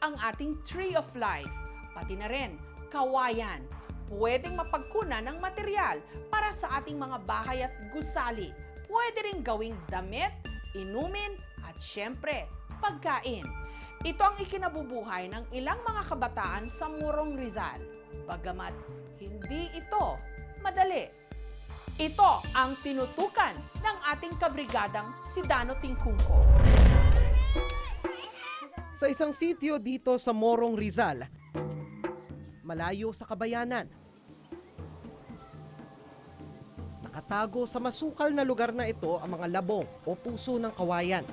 ang ating Tree of Life, pati na rin kawayan. Pwedeng mapagkunan ng material para sa ating mga bahay at gusali. Pwede rin gawing damit, inumin, at syempre, pagkain. Ito ang ikinabubuhay ng ilang mga kabataan sa Murong Rizal. Bagamat hindi ito madali. Ito ang tinutukan ng ating kabrigadang si Dano Tingkungko. Sa isang sitio dito sa Morong Rizal, malayo sa kabayanan. Nakatago sa masukal na lugar na ito ang mga labong o puso ng kawayan.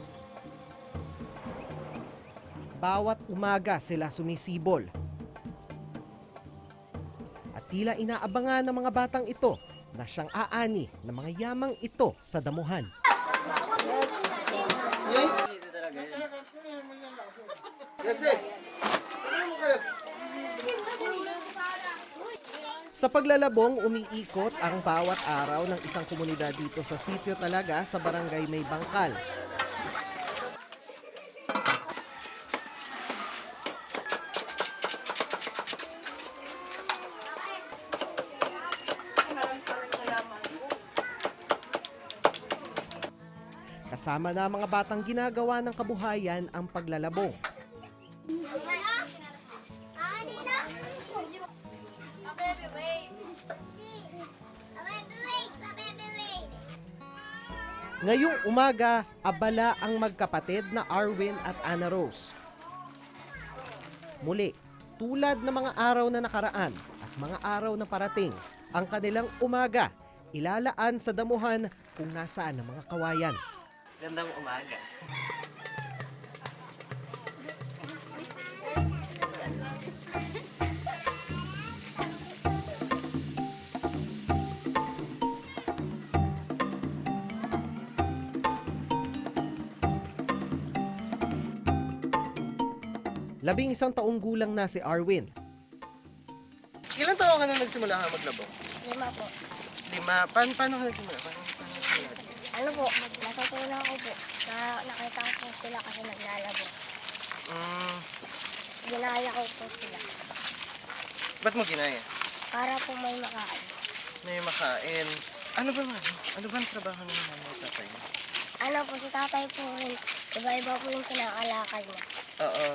Bawat umaga sila sumisibol. At tila inaabangan ng mga batang ito na siyang aani ng mga yamang ito sa damuhan. Sa paglalabong, umiikot ang bawat araw ng isang komunidad dito sa sitio talaga sa barangay May Bangkal. Kasama na ang mga batang ginagawa ng kabuhayan ang paglalabong. Ngayong umaga, abala ang magkapatid na Arwin at Anna Rose. Muli, tulad ng mga araw na nakaraan at mga araw na parating, ang kanilang umaga ilalaan sa damuhan kung nasaan ang mga kawayan. Gandang umaga. Labing isang taong gulang na si Arwin. Ilan taon ka na nagsimula ka maglabong? Lima po. Lima. Paano, paano ka nagsimula? Paano, paano nagsimula? Ano po, natutunan ko po. Na, nakita ko po sila kasi naglalabo. Mm, Tapos ginaya ko po sila. ba't mo ginaya? Para po may makain. May makain. Ano ba nga? Ano ba ang trabaho ng nanay at tatay? Ano po, si tatay po rin, iba-iba po yung pinakalakal niya. Oo,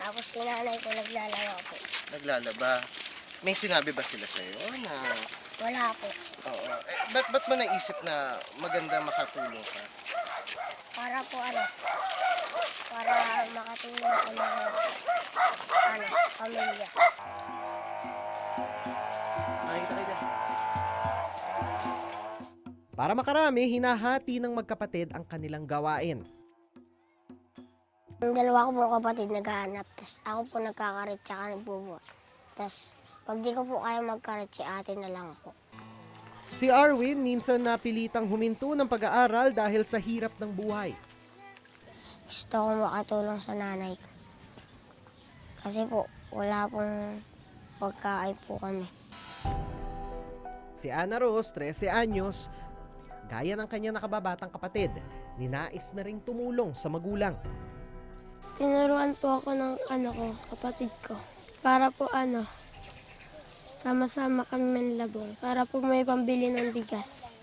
Tapos si nanay po naglalaro po. naglalaba. May sinabi ba sila sa'yo na Wala po. Oo. Eh, ba't, ba't mo naisip na maganda makatulong ka? Para po ano, para makatulong sa mga ano, pamilya. Para makarami, hinahati ng magkapatid ang kanilang gawain. Yung dalawa ko po kapatid naghahanap, tapos ako po nagkakarit tsaka nagbubuhat. Tapos pag di ko po kaya magkarit, si ate na lang po. Si Arwin minsan napilitang huminto ng pag-aaral dahil sa hirap ng buhay. Gusto ko makatulong sa nanay ko. Kasi po, wala pong pagkain po kami. Si Ana Rose, 13 anyos, gaya ng kanyang nakababatang kapatid, ninais na ring tumulong sa magulang. Tinuruan po ako ng ano ko, kapatid ko. Para po ano, sama-sama kami manlabong. Para po may pambili ng bigas.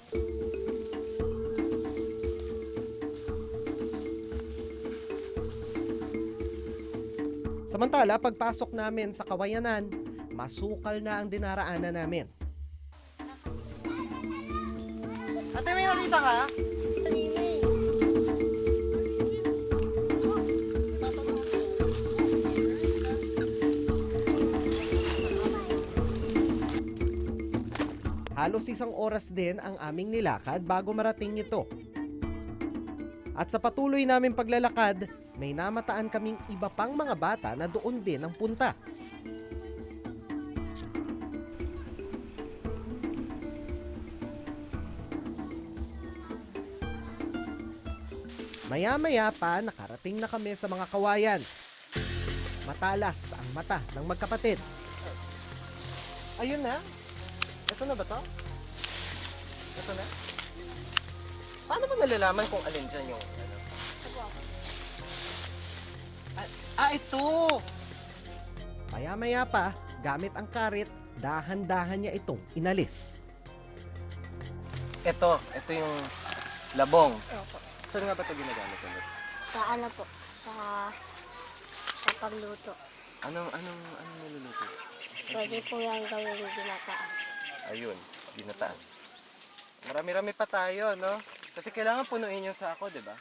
Samantala, pagpasok namin sa kawayanan, masukal na ang dinaraanan namin. Ate, may nakita ka? Halos isang oras din ang aming nilakad bago marating ito. At sa patuloy naming paglalakad, may namataan kaming iba pang mga bata na doon din ang punta. Maya-maya pa nakarating na kami sa mga kawayan. Matalas ang mata ng magkapatid. Ayun na. Ito na ba to? Ito na? Paano mo nalalaman kung alin dyan yung ano? Ah, Ah, ito! Maya-maya pa, gamit ang karit, dahan-dahan niya itong inalis. Ito, ito yung labong. Opo. Saan nga ba ito ginagamit ulit? Sa ano po? Sa, sa pagluto. Anong, anong, anong niluluto? Pwede po yan gawin ginataan. Ayun, ginataan. Marami-rami pa tayo, no? Kasi kailangan punuin yung sako, di ba?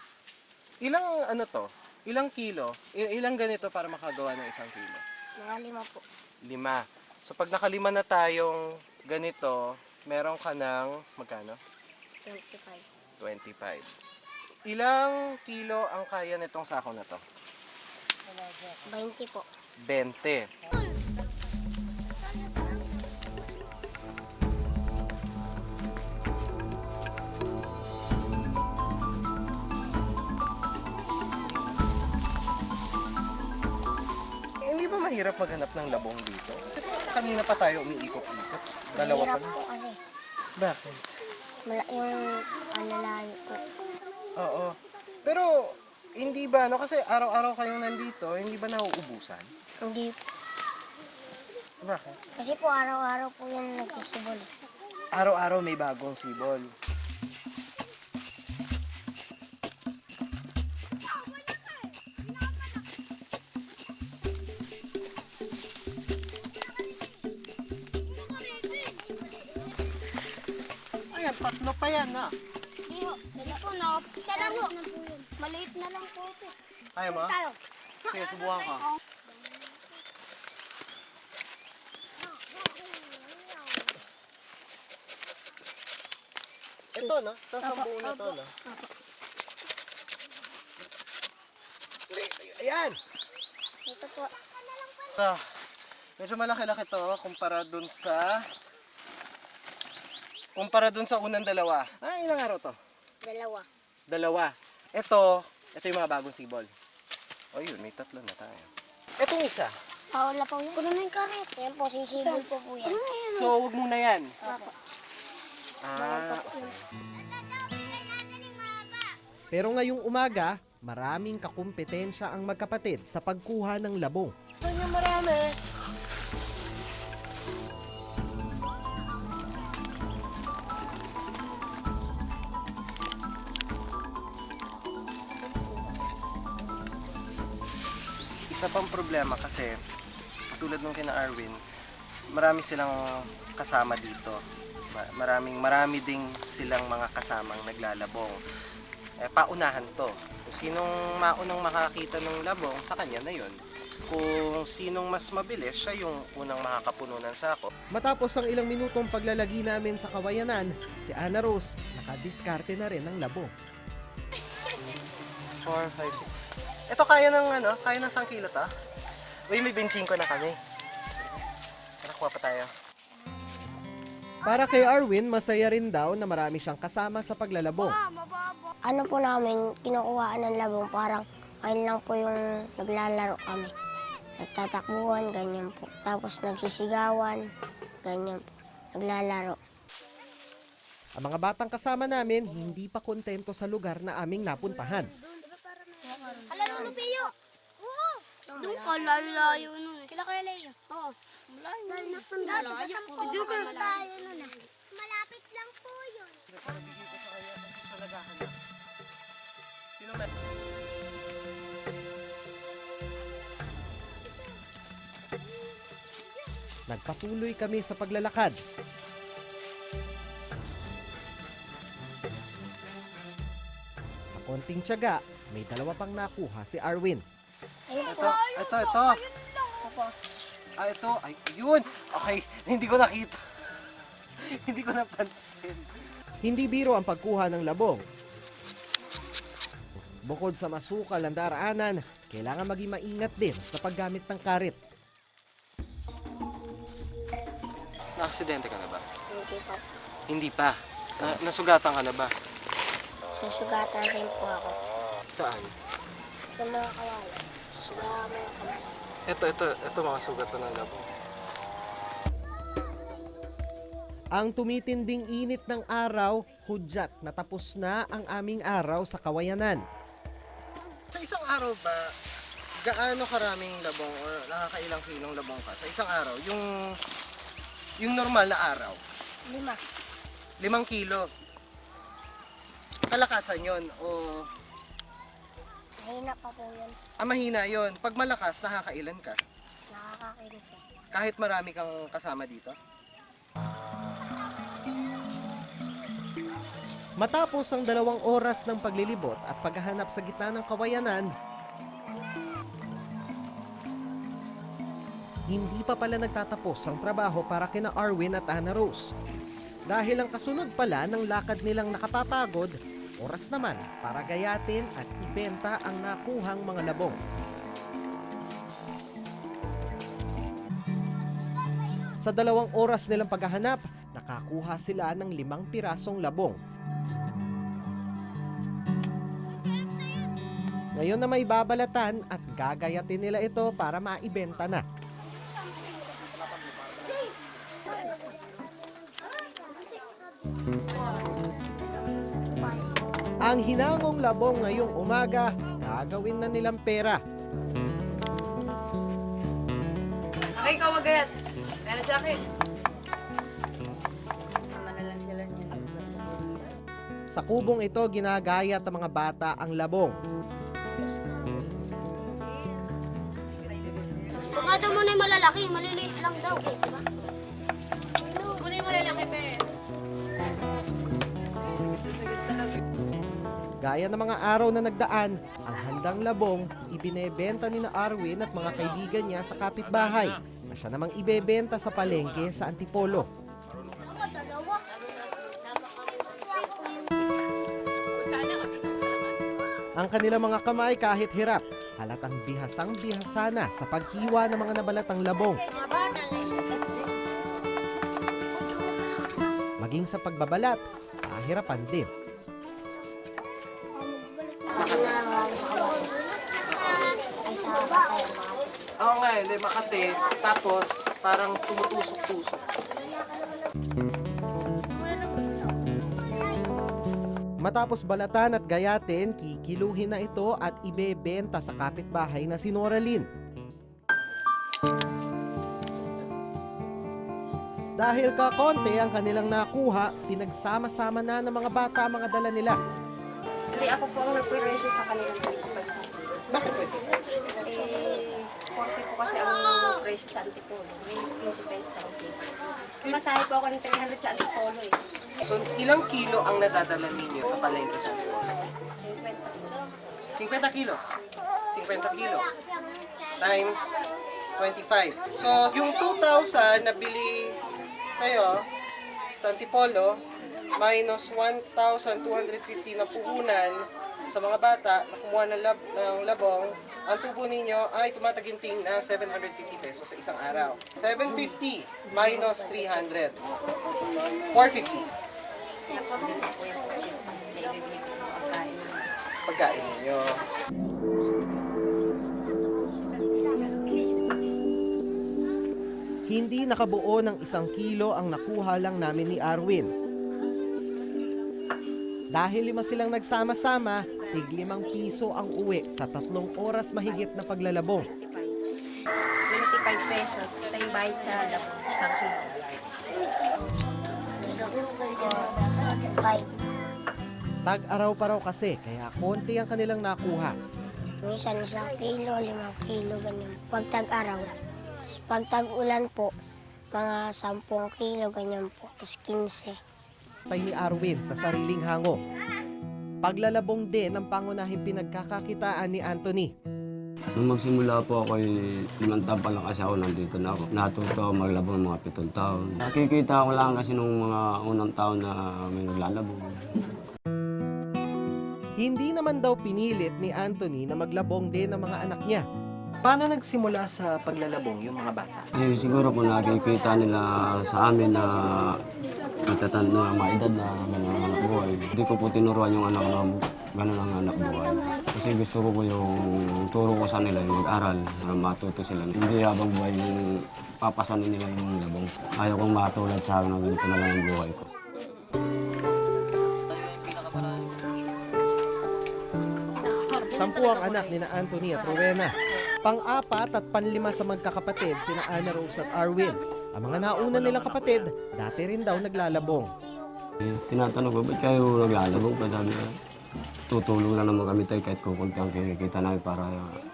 Ilang ano to? Ilang kilo? I- ilang ganito para makagawa ng isang kilo? Mga lima po. Lima. So pag nakalima na tayong ganito, meron ka ng magkano? 25. 25. Ilang kilo ang kaya nitong sako na to? 20 po. 20. Mahirap maghanap ng labong dito? Kasi kanina pa tayo umiikot-ikot. Dalawa pa Hirap lang. po kasi. Bakit? Mala, yung ano layo po. Oo. Pero, hindi ba, ano, kasi araw-araw kayong nandito, hindi ba nauubusan? Hindi po. Bakit? Kasi po araw-araw po yan nagkisibol. Araw-araw may bagong sibol. Tatlo pa yan na. Hindi ho. Dali po na. Isa lang ho. Maliit na lang po ito. Kaya mo? Tayo. Sige, subukan ka. Ito, no? Ito ang buo na to, no? Ayan! Ito po. Ito. Medyo malaki-laki to kumpara dun sa... Kumpara dun sa unang dalawa. Ah, ilang araw to? Dalawa. Dalawa. Ito, ito yung mga bagong sibol. O yun, may tatlo na tayo. Itong isa. Paula po yan. Puno na yung karet. Yan po, sisibol po po yan. So, huwag muna yan. Opo. Ah, Pero ngayong umaga, maraming kakumpetensya ang magkapatid sa pagkuha ng labong. Yung marami? Isa pang problema kasi, tulad nung kina Arwin, marami silang kasama dito. Ma- Maraming marami ding silang mga kasamang naglalabong. Eh, paunahan to. Kung sinong maunang makakita ng labong, sa kanya na yun. Kung sinong mas mabilis, siya yung unang makakapuno ng sako. Matapos ang ilang minutong paglalagi namin sa kawayanan, si Ana Rose nakadiskarte na rin ng labong. 4, 5, 6. Ito kaya ng ano, kaya ng 1 kilo to? Uy, may benching ko na kami. Tara, kuha pa tayo. Para kay Arwin, masaya rin daw na marami siyang kasama sa paglalabong. Ano po namin, kinukuhaan ng labong parang ayun lang po yung naglalaro kami. Nagtatakbuhan, ganyan po. Tapos nagsisigawan, ganyan po. Naglalaro. Ang mga batang kasama namin hindi pa kontento sa lugar na aming napuntahan. Lolo Pio! Oo! Doon ka, layo-layo nun eh. Kila kaya layo? Oo. Malayo. Malayo. Dito tayo nun ah. Malapit lang po yun. Sino may... Nagpatuloy kami sa paglalakad. Konting tiyaga, may dalawa pang nakuha si Arwin. Ayun po. Ito, ito, ito. Ah, ito. Ay, yun. Okay, hindi ko nakita. hindi ko napansin. Hindi biro ang pagkuha ng labong. Bukod sa masukal ang daraanan, kailangan maging maingat din sa paggamit ng karit. Na-aksidente ka na ba? Hindi po. Hindi pa. Na, nasugatan ka na ba? Susugatan rin po ako. Saan? Sa mga kawala. Sa mga kawala. Ito, ito, ito mga sugat to ng labo. Ang tumitinding init ng araw, hudyat na tapos na ang aming araw sa kawayanan. Sa isang araw ba, gaano karaming labong or nakakailang kilong labong ka sa isang araw? Yung yung normal na araw, Lima. limang kilo. Kalakasan yon o Mahina pa po yun. ah, mahina yon. Pag malakas, nakakailan ka? Nakakainis eh. Kahit marami kang kasama dito? Matapos ang dalawang oras ng paglilibot at paghahanap sa gitna ng kawayanan, hindi pa pala nagtatapos ang trabaho para kina Arwin at Ana Rose. Dahil ang kasunod pala ng lakad nilang nakapapagod, oras naman para gayatin at ibenta ang nakuhang mga labong. Sa dalawang oras nilang paghahanap, nakakuha sila ng limang pirasong labong. Ngayon na may babalatan at gagayatin nila ito para maibenta na. Ang hinangong labong ngayong umaga, gagawin na nilang pera. Okay, ikaw magayat. Kaya sa akin. Na. Sa kubong ito, ginagayat ng mga bata ang labong. Baka daw muna yung malalaki, maliliit lang daw. Eh, diba? Gaya ng mga araw na nagdaan, ang handang labong ibinebenta ni na Arwin at mga kaibigan niya sa kapitbahay na siya namang ibebenta sa palengke sa Antipolo. Ang kanilang mga kamay kahit hirap, halatang bihasang bihasana sa paghiwa ng mga nabalatang labong. Maging sa pagbabalat, kahirapan din. Oo nga, hindi makati. Tapos, parang tumutusok-tusok. Matapos balatan at gayatin, kikiluhin na ito at ibebenta sa kapitbahay na si Noralyn. Dahil kakonte ang kanilang nakuha, pinagsama-sama na ng mga bata ang mga dala nila. Hindi ako po ang nagpresyo sa kanila ng 25 sa akin. Bakit 25? Eh, 40 po kasi ang presyo sa Antipolo. May 15 pesos sa Antipolo. Masahe po ako ng 300 sa Antipolo eh. So, ilang kilo ang nadadala ninyo sa palengke sa Antipolo? 50 50 kilo. kilo. 50 kilo. Times 25. So, yung 2,000 na bili kayo sa Antipolo, minus 1,250 na puhunan sa mga bata na kumuha ng, lab, ng labong, ang tubo ninyo ay tumataginting na 750 pesos sa isang araw. 750 minus 300. 450. Napabilis po yung naibibigay ko ng pagkain namin. pagkain ninyo. Hindi nakabuo ng isang kilo ang nakuha lang namin ni Arwin. Dahil lima silang nagsama-sama, tig limang piso ang uwi sa tatlong oras mahigit na paglalabong. 25 pesos. Ito yung bayad sa kilo. Five. Tag-araw pa raw kasi, kaya konti ang kanilang nakuha. Minsan isang kilo, limang kilo, ganyan. Pag tag-araw. Pag tag-ulan po, mga sampung kilo, ganyan po. Tapos 15. Tay ni Arwin sa sariling hango. Paglalabong din ang pangunahing pinagkakakitaan ni Anthony. Nung magsimula po ako, eh, limang taon pa lang kasi ako nandito na ako. Natuto ako maglabong ng mga pitong taon. Nakikita ko lang kasi nung mga unang taon na may naglalabong. Hindi naman daw pinilit ni Anthony na maglabong din ng mga anak niya. Paano nagsimula sa paglalabong yung mga bata? Eh, siguro kung nakikita nila sa amin na matatanda na mga edad na ang buhay. Hindi ko po tinuruan yung anak na gano'n ang anak buhay. Kasi gusto ko po yung turo ko sa nila yung mag-aral, na matuto sila. Hindi habang buhay yung papasanin nila yung labong. Ayaw kong matulad sa akin na ganito na lang ang buhay ko. Sampu ang anak ni na Anthony at Rowena. Pang-apat at panlima sa magkakapatid sina Ana Rose at Arwin. Ang mga nauna nilang kapatid, dati rin daw naglalabong. Tinatanong ko, ba't kayo naglalabong pa sabi ko, tutulong lang naman kami tayo kahit kukunti ang kinikita namin para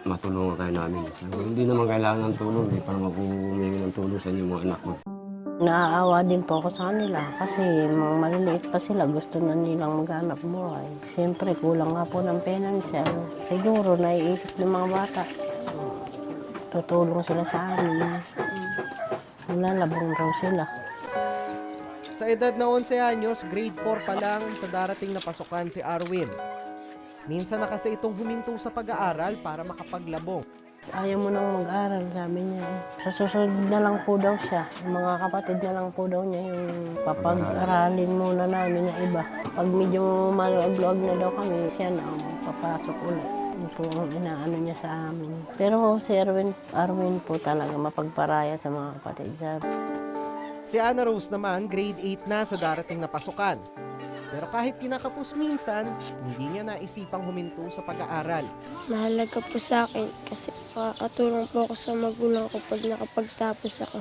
matulungan kayo namin. Sabi hindi naman kailangan ng tulong, hindi pa naman kung humingi ng tulong sa inyo mga anak mo. Naaawa din po ako sa kanila kasi mga maliliit pa sila, gusto na nilang maghanap buhay. Siyempre, kulang nga po ng financial. Siguro, naiisip ng mga bata, tutulong sila sa amin. Lalabong raw sila. Sa edad na 11 anyos, grade 4 pa lang sa darating na pasukan si Arwin. Minsan na kasi itong huminto sa pag-aaral para makapaglabong. Ayaw mo nang mag-aral, sabi niya. Sa susunod na lang po daw siya. Mga kapatid na lang po daw niya yung papag-aralin muna namin na iba. Pag medyo maluag-luag na daw kami, siya na papasok ulit. Yun po ang inaano niya sa amin. Pero si Arwin, Arwin po talaga mapagparaya sa mga kapatid. Sabi, Si Ana Rose naman, grade 8 na sa darating na pasukan. Pero kahit kinakapos minsan, hindi niya naisipang huminto sa pag-aaral. Mahalaga po sa akin kasi makakatulong po ako sa magulang ko pag nakapagtapos ako.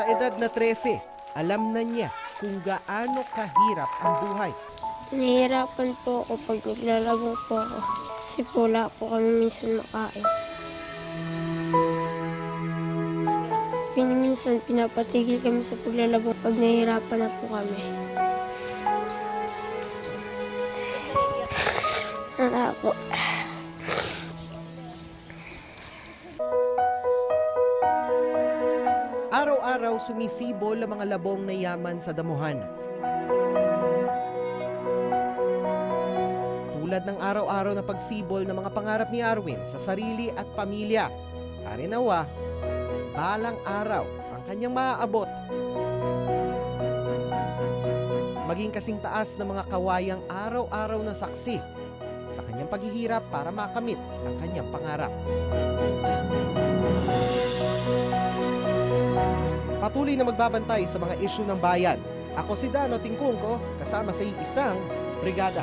Sa edad na 13, alam na niya kung gaano kahirap ang buhay. Nahihirapan po ako pag naglalabong po ako kasi po wala po kami minsan makain. Minsan pinapatigil kami sa paglalabong pag nahihirapan na po kami. Po. Araw-araw sumisibol ang mga labong na yaman sa damuhan. Tulad ng araw-araw na pagsibol ng mga pangarap ni Arwin sa sarili at pamilya. Arinawa, balang araw kanyang maaabot. Maging kasing taas ng mga kawayang araw-araw na saksi sa kanyang paghihirap para makamit ang kanyang pangarap. Patuloy na magbabantay sa mga isyu ng bayan. Ako si Dano Tingkungko, kasama sa isang brigada.